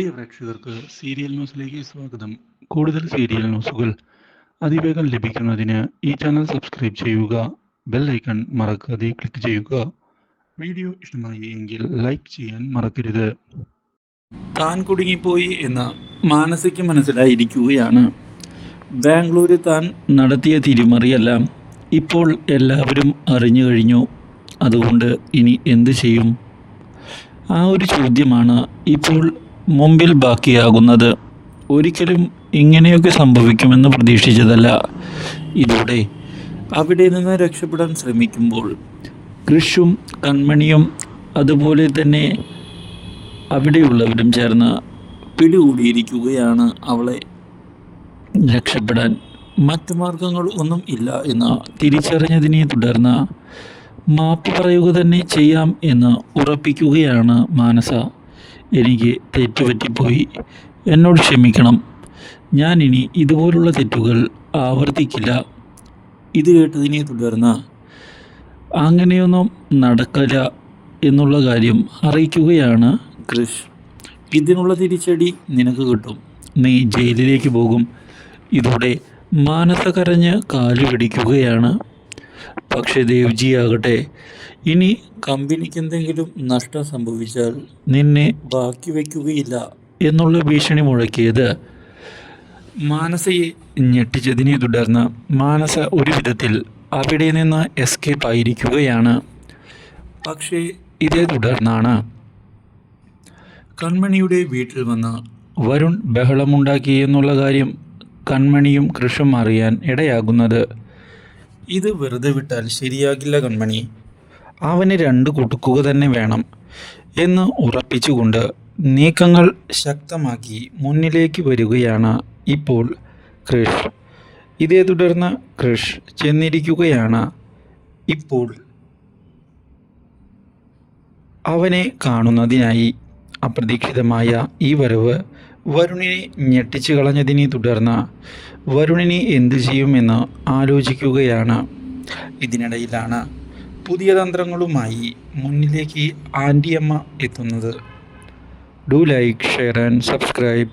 പ്രിയ പ്രേക്ഷകർക്ക് സീരിയൽ ന്യൂസിലേക്ക് സ്വാഗതം. കൂടുതൽ സീരിയൽ ന്യൂസുകൾ അതിവേഗം ലഭിക്കുന്നതിന് ഈ ചാനൽ സബ്സ്ക്രൈബ് ചെയ്യുക ബെൽ ഐക്കൺ മറക്കാതെ ക്ലിക്ക് ചെയ്യുക. വീഡിയോ ഇഷ്ടമായി എങ്കിൽ ലൈക്ക് ചെയ്യാൻ മറക്കരുത്. താൻ കുടുങ്ങിപ്പോയി എന്ന് മാനസിക മനസ്സിലായിരിക്കുകയാണ്. ബാംഗ്ലൂരിൽ താൻ നടത്തിയ തിരിമറിയെല്ലാം ഇപ്പോൾ എല്ലാവരും അറിഞ്ഞു കഴിഞ്ഞു. അതുകൊണ്ട് ഇനി എന്ത് ചെയ്യും? ആ ഒരു ചോദ്യമാണ് ഇപ്പോൾ മുമ്പിൽ ബാക്കിയാകുന്നത് ഒരിക്കലും ഇങ്ങനെയൊക്കെ സംഭവിക്കുമെന്ന് പ്രതീക്ഷിച്ചതല്ല. ഇതോടെ അവിടെ നിന്ന് രക്ഷപ്പെടാൻ ശ്രമിക്കുമ്പോൾ കൃഷും കൺമണിയും അതുപോലെ തന്നെ അവിടെയുള്ളവരും ചേർന്ന് പിടികൂടിയിരിക്കുകയാണ് അവളെ രക്ഷപ്പെടാൻ. മറ്റു മാർഗങ്ങൾ ഒന്നും ഇല്ല എന്ന് തിരിച്ചറിഞ്ഞതിനെ തുടർന്ന് മാപ്പ് പറയുക തന്നെ ചെയ്യാം എന്ന് ഉറപ്പിക്കുകയാണ് മാനസ. എനിക്ക് തെറ്റുപറ്റിപ്പോയി. എന്നോട് ക്ഷമിക്കണം. ഞാൻ ഇനി ഇതുപോലുള്ള തെറ്റുകൾ ആവർത്തിക്കില്ല. ഇത് കേട്ടതിനെ തുടർന്ന് അങ്ങനെയൊന്നും നടക്കില്ല എന്നുള്ള കാര്യം അറിയിക്കുകയാണ് ക്രിഷ്. ഇതിനുള്ള തിരിച്ചടി നിനക്ക് കിട്ടും. നീ ജയിലിലേക്ക് പോകും. ഇതോടെ മാനസ കരഞ്ഞ് കാൽ പിടിക്കുകയാണ്. പക്ഷേ ദേവ്ജിയാകട്ടെ ഇനി കമ്പനിക്ക് എന്തെങ്കിലും നഷ്ടം സംഭവിച്ചാൽ നിന്നെ ബാക്കി വയ്ക്കുകയില്ല. എന്നുള്ള ഭീഷണി മുഴക്കിയത്. മാനസയെ ഞെട്ടിച്ചതിനെ തുടർന്ന് മാനസ ഒരു വിധത്തിൽ അവിടെ നിന്ന് എസ്കേപ്പ് ആയിരിക്കുകയാണ്. പക്ഷേ ഇതേ തുടർന്നാണ്. കൺമണിയുടെ വീട്ടിൽ വന്ന് വരുൺ ബഹളമുണ്ടാക്കി എന്നുള്ള കാര്യം കൺമണിയും കൃഷും അറിയാൻ ഇടയാകുന്നത്. ഇത് വെറുതെ വിട്ടാൽ ശരിയാകില്ല കൺമണി. അവന് രണ്ട് കുടുക്കുക തന്നെ വേണം എന്ന് ഉറപ്പിച്ചുകൊണ്ട് നീക്കങ്ങൾ ശക്തമാക്കി മുന്നിലേക്ക് വരികയാണ് ഇപ്പോൾ കൃഷ് ഇതേ തുടർന്ന് കൃഷ് ചെന്നിരിക്കുകയാണ്. ഇപ്പോൾ അവനെ കാണുന്നതിനായി അപ്രതീക്ഷിതമായ ഈ വരവ് വരുണിനെ ഞെട്ടിച്ചു കളഞ്ഞതിനെ തുടർന്ന് വരുണിനെ എന്തു ചെയ്യുമെന്ന് ആലോചിക്കുകയാണ്. ഇതിനിടയിലാണ് പുതിയ തന്ത്രങ്ങളുമായി മുന്നിലേക്ക് ആന്റിയമ്മ എത്തുന്നത്. Do like share and subscribe